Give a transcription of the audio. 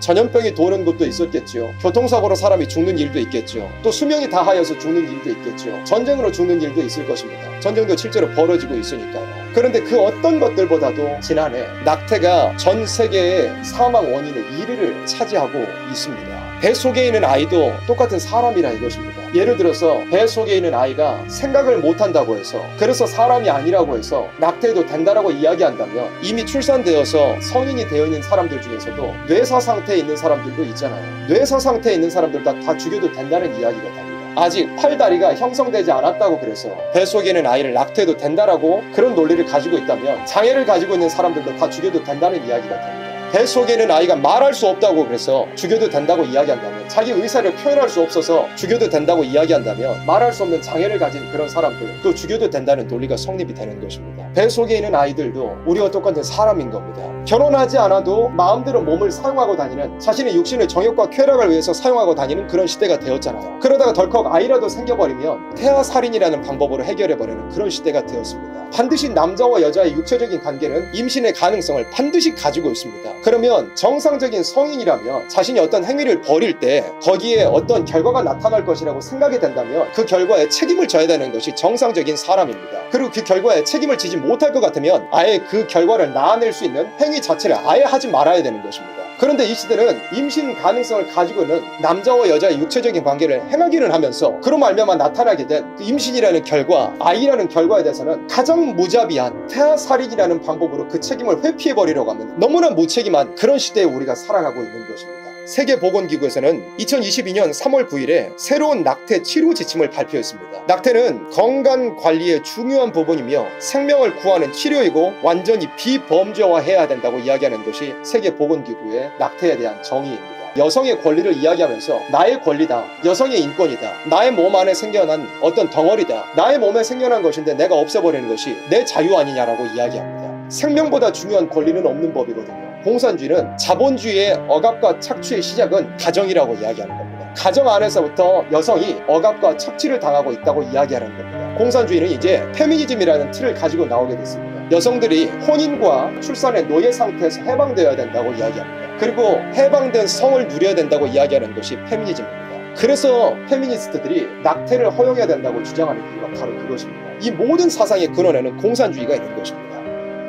전염병이 도는 것도 있었겠지요. 교통사고로 사람이 죽는 일도 있겠지요. 또 수명이 다하여서 죽는 일도 있겠지요. 전쟁으로 죽는 일도 있을 것입니다. 전쟁도 실제로 벌어지고 있으니까요. 그런데 그 어떤 것들보다도 지난해 낙태가 전 세계의 사망 원인의 1위를 차지하고 있습니다. 배 속에 있는 아이도 똑같은 사람이라 이것입니다. 예를 들어서 배 속에 있는 아이가 생각을 못한다고 해서 그래서 사람이 아니라고 해서 낙태해도 된다라고 이야기한다면 이미 출산되어서 성인이 되어 있는 사람들 중에서도 뇌사 상태에 있는 사람들도 있잖아요. 뇌사 상태에 있는 사람들 다, 다 죽여도 된다는 이야기가 됩니다. 아직 팔다리가 형성되지 않았다고 그래서 배 속에 있는 아이를 낙태해도 된다라고 그런 논리를 가지고 있다면 장애를 가지고 있는 사람들도 다 죽여도 된다는 이야기가 됩니다. 배 속에는 아이가 말할 수 없다고 그래서 죽여도 된다고 이야기한다면 자기 의사를 표현할 수 없어서 죽여도 된다고 이야기한다면 말할 수 없는 장애를 가진 그런 사람들 또 죽여도 된다는 논리가 성립이 되는 것입니다. 배 속에 있는 아이들도 우리와 똑같은 사람인 겁니다. 결혼하지 않아도 마음대로 몸을 사용하고 다니는 자신의 육신의 정욕과 쾌락을 위해서 사용하고 다니는 그런 시대가 되었잖아요. 그러다가 덜컥 아이라도 생겨버리면 태아 살인이라는 방법으로 해결해버리는 그런 시대가 되었습니다. 반드시 남자와 여자의 육체적인 관계는 임신의 가능성을 반드시 가지고 있습니다. 그러면 정상적인 성인이라면 자신이 어떤 행위를 벌일 때 거기에 어떤 결과가 나타날 것이라고 생각이 된다면 그 결과에 책임을 져야 되는 것이 정상적인 사람입니다. 그리고 그 결과에 책임을 지지 못할 것 같으면 아예 그 결과를 나아낼 수 있는 행위 자체를 아예 하지 말아야 되는 것입니다. 그런데 이 시대는 임신 가능성을 가지고 있는 남자와 여자의 육체적인 관계를 행하기는 하면서 그로 말미암아 나타나게 된 그 임신이라는 결과, 아이라는 결과에 대해서는 가장 무자비한 태아 살인이라는 방법으로 그 책임을 회피해 버리려고 하는 너무나 무책임한 그런 시대에 우리가 살아가고 있는 것입니다. 세계보건기구에서는 2022년 3월 9일에 새로운 낙태 치료 지침을 발표했습니다. 낙태는 건강 관리의 중요한 부분이며 생명을 구하는 치료이고 완전히 비범죄화해야 된다고 이야기하는 것이 세계보건기구의 낙태에 대한 정의입니다. 여성의 권리를 이야기하면서 나의 권리다, 여성의 인권이다, 나의 몸 안에 생겨난 어떤 덩어리다, 나의 몸에 생겨난 것인데 내가 없애버리는 것이 내 자유 아니냐라고 이야기합니다. 생명보다 중요한 권리는 없는 법이거든요. 공산주의는 자본주의의 억압과 착취의 시작은 가정이라고 이야기하는 겁니다. 가정 안에서부터 여성이 억압과 착취를 당하고 있다고 이야기하는 겁니다. 공산주의는 이제 페미니즘이라는 틀을 가지고 나오게 됐습니다. 여성들이 혼인과 출산의 노예 상태에서 해방되어야 된다고 이야기합니다. 그리고 해방된 성을 누려야 된다고 이야기하는 것이 페미니즘입니다. 그래서 페미니스트들이 낙태를 허용해야 된다고 주장하는 이유가 바로 그것입니다. 이 모든 사상의 근원에는 공산주의가 있는 것입니다.